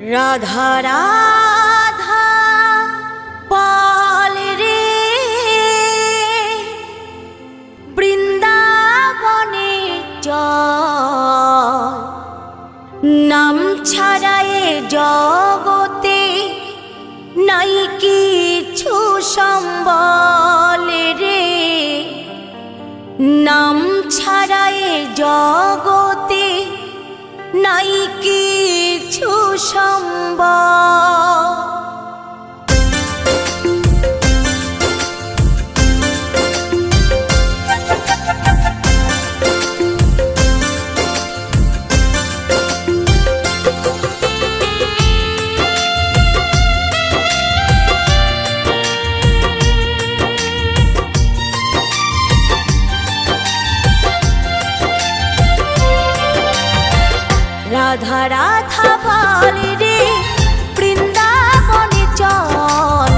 রাধা রাধা পাল রে। বৃন্দাবনে চল। নাম ছাড়ায় জগতে নাই কিছু সম্বল রে। নাম ছাড়ায় জগতে নাই কিছু সম্ভব রাধা রাধা বল রে বৃন্দাবনে চল।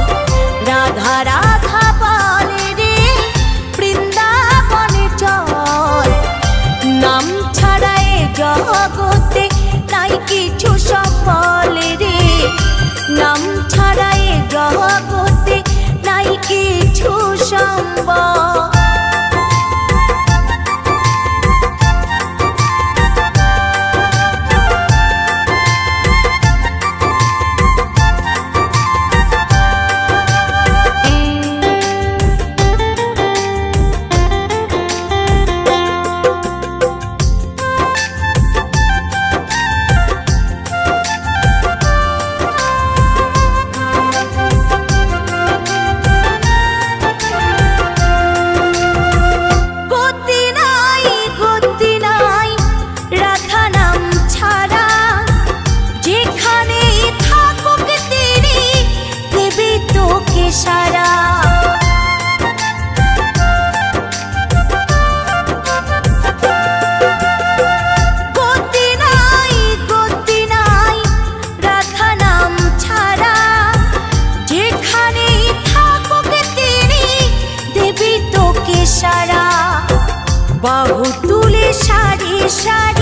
রাধা রাধা বল রে বৃন্দাবনে চল। নাম shadi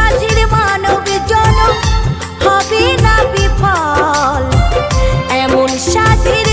কাজের সাথীর